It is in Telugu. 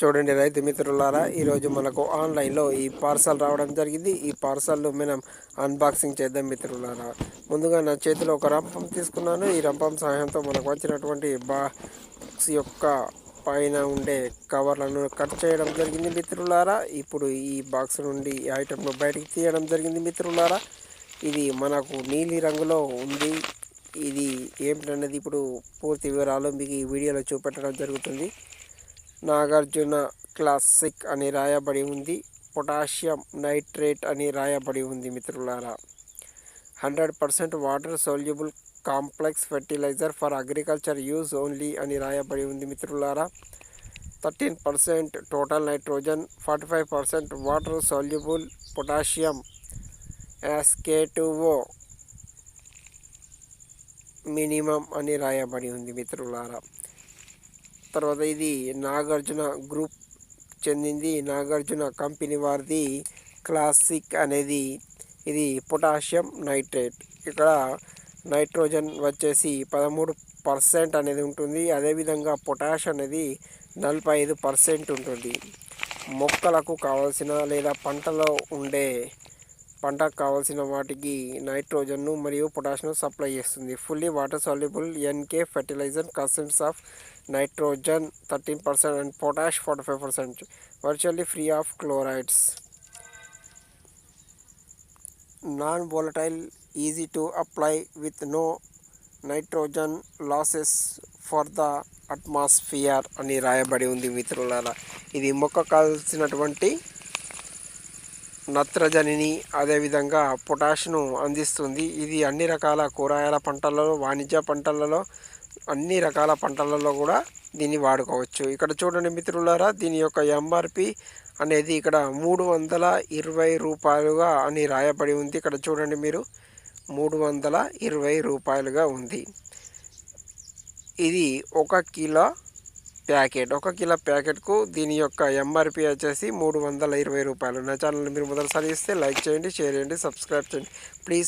చూడండి రైతు మిత్రులారా ఈరోజు మనకు ఆన్లైన్లో ఈ పార్సల్ రావడం జరిగింది. ఈ పార్సల్ను మనం అన్బాక్సింగ్ చేద్దాం మిత్రులారా. ముందుగా నా చేతిలో ఒక రంపం తీసుకున్నాను. ఈ రంపం సహాయంతో మనకు వచ్చినటువంటి బాక్స్ యొక్క పైన ఉండే కవర్లను కట్ చేయడం జరిగింది మిత్రులారా. ఇప్పుడు ఈ బాక్స్ నుండి ఈ ఐటెంను బయటికి తీయడం జరిగింది మిత్రులారా. ఇది మనకు నీలి రంగులో ఉంది. ఇది ఏమిటన్నది ఇప్పుడు పూర్తి వివరాలు మీకు ఈ వీడియోలో చూపెట్టడం జరుగుతుంది. నాగార్జున క్లాసిక్ అని రాయబడి ఉంది. పొటాషియం నైట్రేట్ అని రాయబడి ఉంది మిత్రులారా. Hundred percent water soluble complex fertilizer for agriculture use only అని రాయబడి ఉంది మిత్రులారా. Thirteen percent total nitrogen forty five percent water soluble potassium. యాస్కేటువో minimum అని రాయబడి ఉంది మిత్రులారా. తర్వాత ఇది నాగార్జున గ్రూప్ చెందింది. నాగార్జున కంపెనీ వారిది క్లాసిక్ అనేది. ఇది పొటాషియం నైట్రేట్. ఇక్కడ నైట్రోజన్ వచ్చేసి పదమూడు పర్సెంట్ అనేది ఉంటుంది. అదేవిధంగా పొటాష్ అనేది నలభై ఐదు పర్సెంట్ ఉంటుంది. మొక్కలకు కావాల్సిన లేదా పంటలో ఉండే పంటకు కావాల్సిన వాటికి నైట్రోజన్ను మరియు పొటాషియం సప్లై చేస్తుంది. Fully water soluble NK fertilizer contents of nitrogen thirteen percent and potash forty five percent virtually free of chlorides non volatile easy to apply with no nitrogen losses for the atmosphere అని రాయబడి ఉంది మిత్రులారా. ఇది మొక్క కాల్సినటువంటి నత్రజనిని అదేవిధంగా పొటాష్ను అందిస్తుంది. ఇది అన్ని రకాల కూరగాయల పంటలలో వాణిజ్య పంటలలో అన్ని రకాల పంటలలో కూడా దీన్ని వాడుకోవచ్చు. ఇక్కడ చూడండి మిత్రులారా దీని యొక్క ఎంఆర్పి అనేది ఇక్కడ మూడు వందల ఇరవై రూపాయలుగా అని రాయబడి ఉంది. ఇక్కడ చూడండి మీరు మూడు వందల ఇరవై రూపాయలుగా ఉంది. ఇది ఒక కిలో ప్యాకెట్. ఒక కిలో ప్యాకెట్కు దీని యొక్క ఎంఆర్పి వచ్చేసి మూడు వందల ఇరవై రూపాయలు. నా ఛానల్ మీరు మొదటిసారి ఇస్తే లైక్ చేయండి షేర్ చేయండి సబ్స్క్రైబ్ చేయండి. ప్లీజ్